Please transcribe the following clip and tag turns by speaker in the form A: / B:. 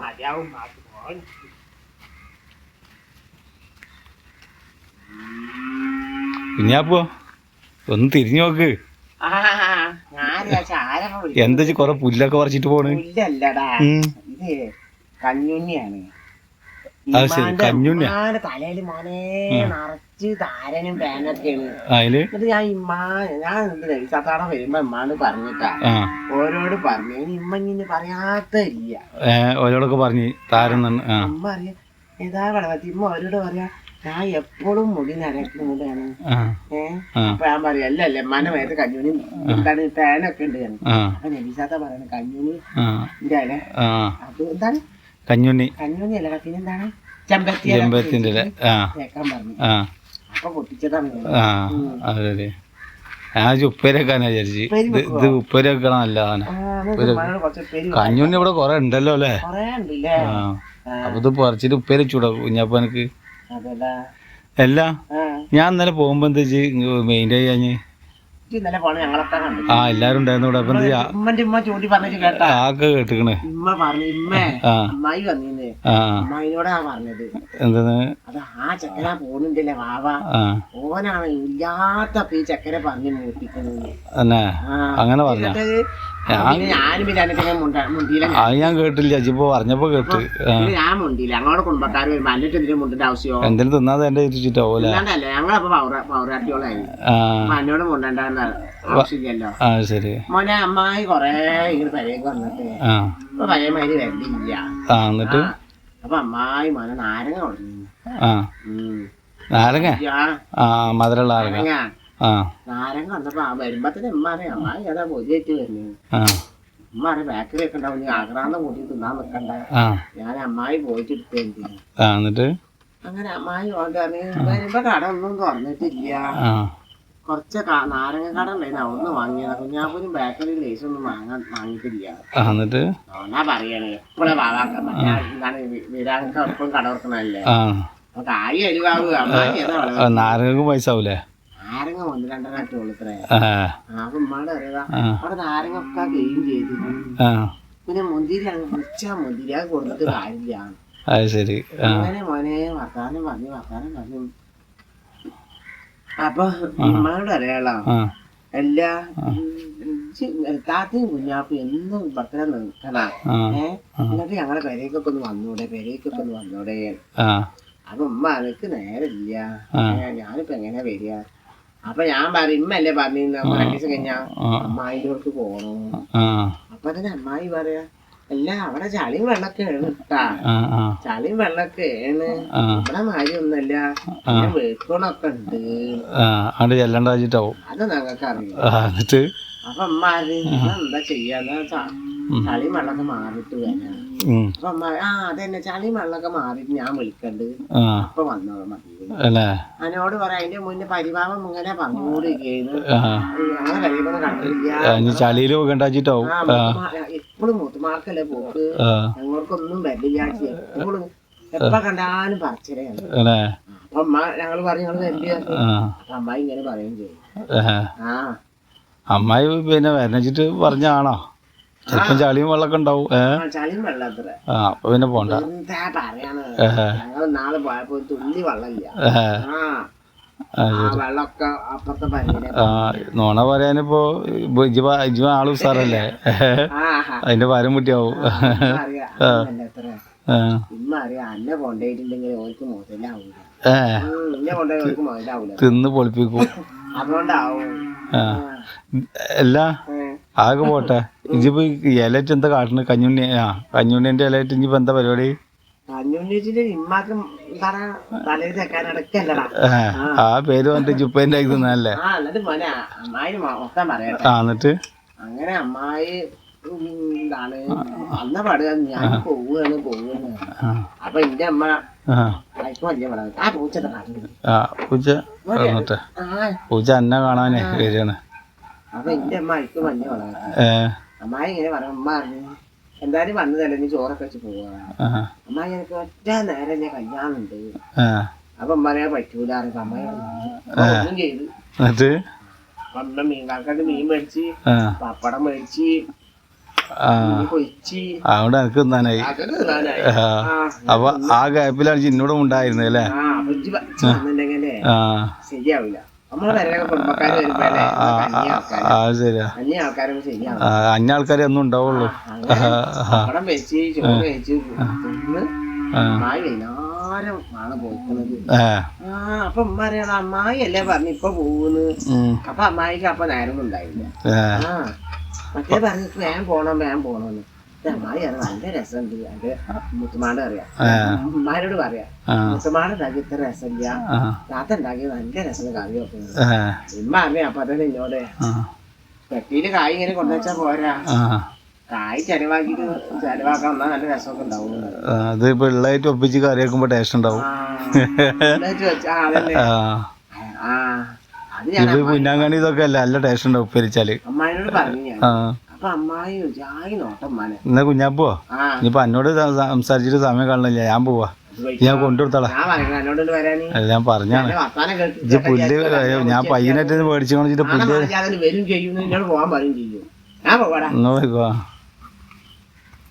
A: മതിയാവും മാറ്റി പോകാൻ
B: കുഞ്ഞാപ്പോ ഒന്ന് തിരിഞ്ഞു നോക്ക്? എന്താ കൊറേ പുല്ലൊക്കെ പറിച്ചിട്ട് പോണ്
A: പുല്ലല്ലടാ. ഇത് കഞ്ഞുണ്ണിയാണ്
B: അത് ശരി, കഞ്ഞുണ്ണി.
A: തലയിൽ മോനെ നിറച്ച് താരനും പേനൊക്കെയാണ്
B: അതിൽ?
A: എന്നിട്ട് ഞാൻ ഇമ്മ ഞാൻ എന്ത് നെയ്സാത്താടെ വരുമ്പോ ഇമ്മാന്ന് പറഞ്ഞിട്ടാ. ഓരോട് പറഞ്ഞു. ഇമ്മ ഇങ്ങനെ
B: പറയാത്തില്ല ഓരോടൊക്കെ പറഞ്ഞു താരം ഇമ്മ
A: അമ്മ അറിയാം ഏതാ കളവത്തി ഇമ്മ അവരോട് പറയാ ഞാൻ എപ്പോഴും മുടി നരക്കുന്നതാണ്
B: ആ.
A: ഏ? അപ്പൊ ഞാൻ പറയാ അല്ല അല്ല എമ്മാന്റെ മേത്ത് കഞ്ഞൂണി എന്താണ്? ഫാനൊക്കെ ഉണ്ട് അപ്പൊ നബീസാത്ത പറയണ കഞ്ഞൂണി
B: ആ. അപ്പൊ
A: അത് എന്താണ്?
B: കഞ്ഞുണ്ണി
A: കഞ്ഞൂണി അല്ല പിന്നെന്താണ്? ചെമ്പത്തി
B: ചെമ്പത്തിന്റെ
A: കേക്കാൻ പറഞ്ഞു.
B: അതെ ഞാൻ വിചാരിച്ചു. ഇത് നല്ലതാണ്. കഞ്ഞുണ്ണി ഇവിടെ കൊറേ ഉണ്ടല്ലോ അല്ലേ? അപ്പൊ ഇത് പറിച്ചിട്ട് ഉപ്പേരി ചൂടാ
A: കുഞ്ഞപ്പനക്ക്.
B: അല്ല ഞാൻ ഇന്നലെ പോകുമ്പോ എന്താ മെയിന്റെ
A: കഴിഞ്ഞ് ഇന്നലെ പോണ ഞങ്ങളൊക്കെ കണ്ടു.
B: ആ എല്ലാരും ഉണ്ടായിരുന്നു ഇവിടെ. അപ്പൊ എന്താ ചെയ്യാ?
A: ഉമ്മന്റെ ഉമ്മ ചൂണ്ടി പറഞ്ഞിട്ട് കേട്ടാ.
B: ആകെ കേട്ടിക്കണ്.
A: ഉമ്മ പറഞ്ഞു ഇമ്മേ
B: ആ.
A: അമ്മായി വന്നീന്ന്.
B: ആ
A: അമ്മായിനോടാ പറഞ്ഞത്.
B: എന്താണ്
A: അത് ആ ചക്കര പോണിണ്ടല്ലേ വാവ.
B: ആ.
A: ഓനാണ് ഇല്ലാത്ത ഈ ചക്കര പറഞ്ഞു മൂപ്പിക്കുന്നത്
B: തന്നെ
A: ആ.
B: അങ്ങനെ പറഞ്ഞ? അത് ഞാൻ കേട്ടില്ല. അജിപ്പോ പറഞ്ഞപ്പോ കേട്ടു.
A: ഞാൻ മുണ്ടില്ല ഞങ്ങളുടെ കുടുംബക്കാർ വരുമ്പോ അന്നിട്ട് എന്തിനും മുണ്ടിന്റെ ആവശ്യമോ?
B: എന്തിനും തിന്നാതെ എന്റെ
A: അല്ലാണ്ടല്ല ഞങ്ങളപ്പോ പൗര പൗരാട്ടിയോളായി എന്നോട് മുണ്ടണ്ടെന്ന് ആവശ്യമില്ലല്ലോ.
B: ആ ശരി.
A: മോനെ അമ്മായി കൊറേ ഇങ്ങനെ പഴയൊക്കെ വന്നിട്ട്. ഇപ്പൊ പഴയ മാതിരി
B: വരണ്ടില്ല എന്നിട്ട്?
A: അപ്പൊ അമ്മായി മോനെ നാരങ്ങ
B: ആ. നാരങ്ങ?
A: ആ,
B: ആ മധുരമുള്ള നാരങ്ങ. ആ.
A: ആ വരുമ്പത്തിന് ഏതാ ബേക്കറി ഒക്കെ ഉണ്ടാവും നീ ആഗ്രാന്തം കൂട്ടി തിന്നാൻ ഞാൻ അമ്മായി പോയിട്ട്
B: എന്നിട്ട്?
A: അങ്ങനെ അമ്മായി വരുമ്പോ കട ഒന്നും തുറന്നിട്ടില്ല. കുറച്ച് നാരങ്ങ കട ഉണ്ടായിരുന്നു അവിടുന്ന് വാങ്ങിയതാ. കുഞ്ഞാപ്പൂരും ബേക്കറി ലേസ് ഒന്നും വാങ്ങാൻ വാങ്ങിയിട്ടില്ല.
B: എന്നിട്ട്?
A: ഓനാ പറയണേ ഇപ്പോഴെ വാവാക്ക മറ്റേ എന്താണ് എപ്പോഴും കട തുറക്കണല്ലേ അപ്പൊ കായ് ഏതാ
B: നാരങ്ങക്ക് പൈസ ആവൂലേ?
A: നാരങ്ങ ഒന്ന് ഉമ്മാടെ അറിയാ അവിടെ നാരങ്ങ ഒക്കെ ഗെയിം ചെയ്തു.
B: ആ.
A: പിന്നെ മുന്തിരി അങ്ങ് പിടിച്ചാ മുന്തിരി. അത് കൊടുത്തിട്ട് കാര്യമില്ല.
B: അത് ശരി.
A: അങ്ങനെ മോനെ വർത്താനം പറഞ്ഞു വർത്താനം പറഞ്ഞു. അപ്പൊ ഉമ്മാനോട്
B: അറിയാളോ
A: എല്ലാ താത്തയും കുഞ്ഞാപ്പും എന്നും ഭക്തരെ നിൽക്കണ
B: ആ.
A: ഏ? എന്നിട്ട് ഞങ്ങളെ പെരേക്കൊക്കെ ഒന്ന് വന്നൂടെ പെരേക്കൊക്കെ ഒന്ന് വന്നൂടെ. അപ്പൊ ഉമ്മ അതൊക്കെ നേരമില്ല. ഞാനിപ്പോ എങ്ങനെ വരിക? അപ്പൊ ഞാൻ പറയും ഇമ്മല്ലേ പറഞ്ഞിരുന്ന? പ്രാക്ടീസ് കഴിഞ്ഞാ അമ്മായിന്റെ അടുത്ത് പോണു. അപ്പൊ തന്നെ അമ്മായി പറയാ അല്ല അവിടെ ചളിയും വെള്ളമൊക്കെ ആണ് കേട്ടാ ചളിയും വെള്ളമൊക്കെ ആണ്
B: മാരി
A: ഇവിടെ മാരി ഒന്നല്ല വെക്കണൊക്കെ ഉണ്ട്. അത് ഞങ്ങൾക്ക് അറിയാം അപ്പൊ അമ്മ എന്താ ചെയ്യാന്ന് ചളിയും വെള്ളമൊക്കെ മാറിട്ട് വരാം. ആ അതന്നെ ചളി വെള്ളമൊക്കെ മാറി. ഞാൻ വിളിക്കണ്ട്. അപ്പൊ വന്നോളൂ മതി. അതിനോട് പറയാം അതിന്റെ മുന്നേ പരിഭാവം ഇങ്ങനെ
B: പറഞ്ഞോണ്ടിരിക്കുന്നു ചളിയിൽ പോകണ്ട വെച്ചിട്ടാവും
A: ആ എപ്പോഴും മൂത്തുമാർക്കല്ലേ പോക്ക്? ഞങ്ങൾക്കൊന്നും വരില്ല എപ്പോഴും എപ്പോ കണ്ടാലും പറച്ചിലാണ് അപ്പൊ അമ്മ ഞങ്ങൾ പറഞ്ഞു ഞങ്ങൾ വരില്ല.
B: ആ.
A: അപ്പൊ അമ്മ ഇങ്ങനെ പറയും ചെയ്യും ആ.
B: അമ്മായി പിന്നെ വരണിച്ചിട്ട് പറഞ്ഞാണോ ചിലപ്പം ചളിയും വെള്ളമൊക്കെ ഉണ്ടാവും.
A: ചളിയും
B: ആ അപ്പൊ പിന്നെ പോണ്ട.
A: എന്താ. ഞങ്ങൾ നാളെ പോയപ്പോ തുള്ളി വെള്ളമില്ല.
B: നോണ പറയാനിപ്പോ ഇജ്ജ ആൾ ഉസാറല്ലേ?
A: ആ
B: അതിന്റെ ഭാരം മുട്ടിയാവും. തിന്ന് പൊളിപ്പിക്കും. എല്ലാ. ആകെ പോട്ടെ. ഇജിപ്പോ ഇലറ്റ് എന്താ കാട്ടണ്? കഞ്ഞുണ്ണി ആ കഞ്ഞുണ്ണിന്റെ ഇലയിട്ട് ഇനിയിപ്പോ എന്താ പരിപാടി? ആ പേര് പറഞ്ഞിട്ട് ജുപ്പേന്റെ ആയി തിന്നല്ലേ
A: ആ എന്നിട്ട് അങ്ങനെ അമ്മായി എന്താണ് അന്ന പാടുക ഞാൻ പോവുകയാണ് പോവുകയാണ്. അപ്പൊ എന്റെ അമ്മ
B: പൂച്ച വന്നിട്ട്. പൂച്ച എന്നെ കാണാനേ വരികയാണ്.
A: അപ്പൊ എന്റെ അമ്മ അഴുക്ക് മഞ്ഞ
B: ഏ.
A: അമ്മായി ഇങ്ങനെ പറഞ്ഞു അമ്മ പറഞ്ഞു എന്തായാലും വന്നതല്ലേ നീ ചോറൊക്കെ വെച്ച് പോവാ. അമ്മായി എനിക്ക് ഒറ്റ നേരം ഞാൻ കല്യാണുണ്ട്.
B: ആ.
A: അപ്പൊ അമ്മ പറയാൻ പറ്റൂല അറിയാം അമ്മ ഒന്നും ചെയ്തു. അമ്മ മീൻ കാക്കാട്ട് മീൻ മേടിച്ച് പപ്പടം മേടിച്ച്
B: ആ. എനിക്ക് തിന്നാനായി. അപ്പൊ ഗ്യാപ്പിലാണ്
A: ചിന്നോടും
B: ഉണ്ടായിരുന്നല്ലേ
A: ശരിയാവില്ല
B: ശരിയാ.
A: അന്യ
B: ആൾക്കാരെ ഒന്നും ഉണ്ടാവുള്ളൂ.
A: അപ്പൊ ഉമ്മ അറിയണം അമ്മായി അല്ലേ പറഞ്ഞു ഇപ്പൊ പോകുന്നു. അപ്പൊ അമ്മായിക്ക് അപ്പൊ നേരം ഉണ്ടായില്ല. മറ്റേ പറഞ്ഞു വേഗം പോണം വേഗം അത് നല്ല രസമുണ്ട് അത് മുത്തുമാട് അറിയാം ഉമ്മാരോട് പറയാം.
B: ആ.
A: മുത്തുമാട് ഉണ്ടാക്കി ഇത്ര രസമില്ല
B: ആ.
A: താത്ത ഉണ്ടാക്കി നല്ല രസം കറി വെക്കുന്നത്
B: ഏ
A: ഉമ്മ അറിയാം അപ്പൊ തന്നെ എന്നോട് പെട്ടിയിൽ കായ് ഇങ്ങനെ കൊണ്ടുവച്ചാ പോരാ. കായ് ചെലവാക്കിട്ട് ചെലവാക്കാൻ നല്ല രസമൊക്കെ ഉണ്ടാവും.
B: അത് പിള്ളേറ്റ് ഒപ്പിച്ച് കറി വെക്കുമ്പോ ടേസ്റ്റ് ഉണ്ടാവും. ഇത് പുന്നാങ്കണി ഇതൊക്കെ അല്ല നല്ല ടേസ്റ്റ് ഉണ്ടാവും ഉപ്പരിച്ചാൽ.
A: അമ്മായിനോട് പറഞ്ഞു
B: എന്നാ കുഞ്ഞാപ്പോ
A: ആ.
B: ഇനിയിപ്പൊ എന്നോട് സംസാരിച്ചിട്ട് സമയം കാണില്ല ഞാൻ പോവാ. ഞാൻ കൊണ്ടുകൊടുത്തോളാം. അല്ല ഞാൻ പറഞ്ഞാണ്. ഇത് പുല്ല് ഞാൻ പയ്യനായിട്ട് മേടിച്ചു കൊണ്ടിട്ട് പുല്ല് എന്നാ പോയിക്കോ